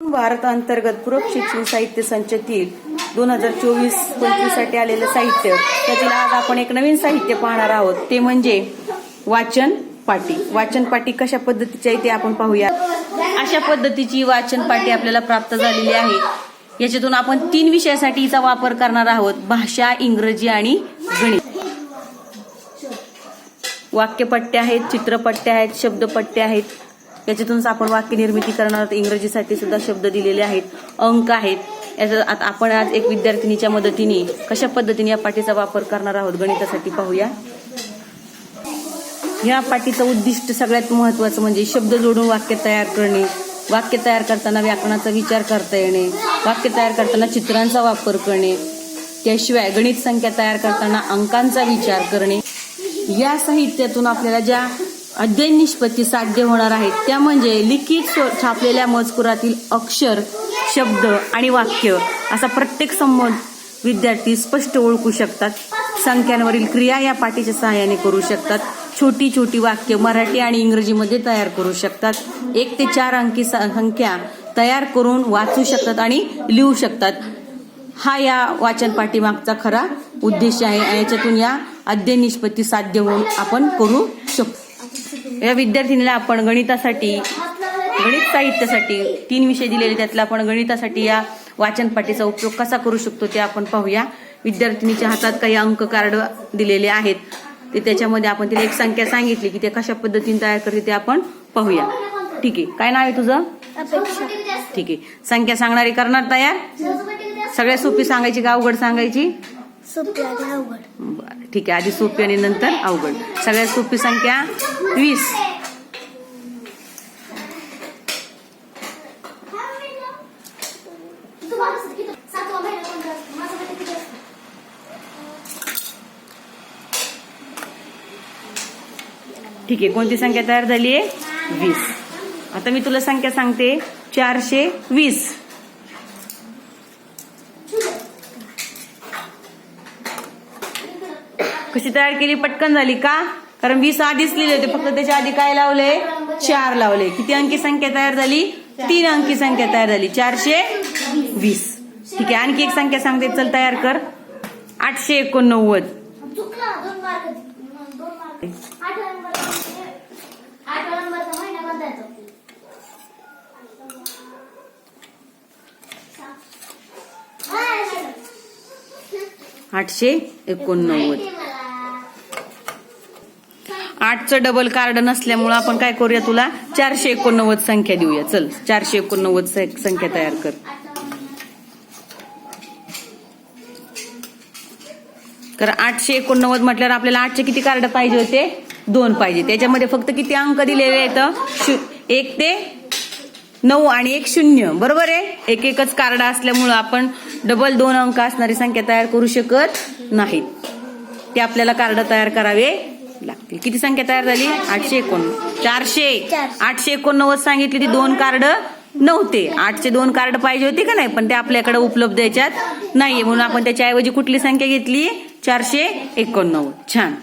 भारत अंतर्गत पूरक शिक्षण साहित्य संचतील दोन हजार चोवीस पंचवीससाठी आलेलं साहित्य त्यातील आज आपण एक नवीन साहित्य पाहणार आहोत. ते म्हणजे वाचन पाटी. वाचन पाटी कशा पद्धतीची आहे ते आपण पाहूया. अशा पद्धतीची वाचन पाटी आपल्याला प्राप्त झालेली आहे. याच्यातून आपण तीन विषयासाठी हिचा वापर करणार आहोत. भाषा इंग्रजी आणि गणित. वाक्यपट्ट्या आहेत चित्रपट्ट्या आहेत शब्दपट्ट्या आहेत याच्यातूनच आपण वाक्य निर्मिती करणार आहोत. इंग्रजीसाठी सुद्धा शब्द दिलेले आहेत. अंक आहेत. याचा आता आपण आज एक विद्यार्थिनीच्या मदतीने कशा पद्धतीने या पाठीचा वापर करणार आहोत गणितासाठी पाहूया. या पाठीचं उद्दिष्ट सगळ्यात महत्वाचं म्हणजे शब्द जोडून वाक्य तयार करणे. वाक्य तयार करताना व्याकरणाचा विचार करता येणे. वाक्य तयार करताना चित्रांचा वापर करणे. त्याशिवाय गणित संख्या तयार करताना अंकांचा विचार करणे. या साहित्यातून आपल्याला ज्या अध्ययन निष्पत्ती साध्य होणार आहेत. त्या म्हणजे लिखित छापलेल्या मजकुरातील अक्षर शब्द आणि वाक्य असा प्रत्येक संबंध विद्यार्थी स्पष्ट ओळखू शकतात. संख्यांवरील क्रिया या पाठीच्या सहाय्याने करू शकतात. छोटी छोटी वाक्य मराठी आणि इंग्रजीमध्ये तयार करू शकतात. एक ते चार अंकी स- संख्या तयार करून वाचू शकतात आणि लिहू शकतात. हा या वाचन पाठीमागचा खरा उद्देश आहे. आणि याच्यातून या अध्ययन निष्पत्ती साध्य होऊन आपण करू शकतो. या विद्यार्थिनीला आपण गणितासाठी गणित साहित्यासाठी तीन विषय दिलेले त्यातला आपण गणितासाठी या वाचन पाठीचा उपयोग कसा करू शकतो ते आपण पाहूया. विद्यार्थिनीच्या हातात काही अंक कार्ड दिलेले आहेत. ते त्याच्यामध्ये आपण तिला एक संख्या सांगितली की ते कशा पद्धतीने तयार करते ते आपण पाहूया. ठीक आहे. काय नाव आहे तुझं? ठीक आहे. संख्या सांगणारी करणार तयार? सगळ्यात सोपी सांगायची का अवघड सांगायची? बरं ठीक आहे. आधी सोपी आणि नंतर अवघड. सगळ्यात सोपी संख्या वीस. ठीक आहे. कोणती संख्या तयार झाली आहे? वीस. आता मी तुला संख्या सांगते. चारशे वीस. कशी तयार केली? पटकन झाली का? कारण वीस आधीच लिहिले होते फक्त त्याच्या आधी काय लावले? चार लावले. किती अंकी संख्या तयार झाली? तीन अंकी संख्या तयार झाली. चारशे वीस. ठीक आहे आणखी एक संख्या सांगते. चल तयार कर. आठशे एकोणनव्वद. आठशे एकोणनव्वद. आठचं डबल कार्ड नसल्यामुळं आपण काय करूया तुला? चारशे एकोणनव्वद संख्या देऊया. चल चारशे एकोणनव्वद संख्या तयार कर. तर आठशे एकोणनव्वद म्हटल्यावर आपल्याला आठशे किती कार्ड पाहिजे होते? दोन पाहिजे. त्याच्यामध्ये फक्त किती अंक दिलेले आहेत? शु- एक ते नऊ आणि एक शून्य. बरोबर आहे? एक एकच कार्ड असल्यामुळं आपण डबल दोन अंक असणारी संख्या तयार करू शकत नाहीत ते आपल्याला कार्ड तयार करावे लागतील. किती संख्या तयार झाली? आठशे एकोणनव्वद चारशे. आठशे एकोणनव्वद सांगितली ती दोन कार्ड नव्हते. आठशे दोन कार्ड पाहिजे होते का नाही? पण ते आपल्याकडे उपलब्ध याच्यात नाहीये. म्हणून आपण त्याच्याऐवजी कुठली संख्या घेतली? चारशे एकोणनव्वद. छान.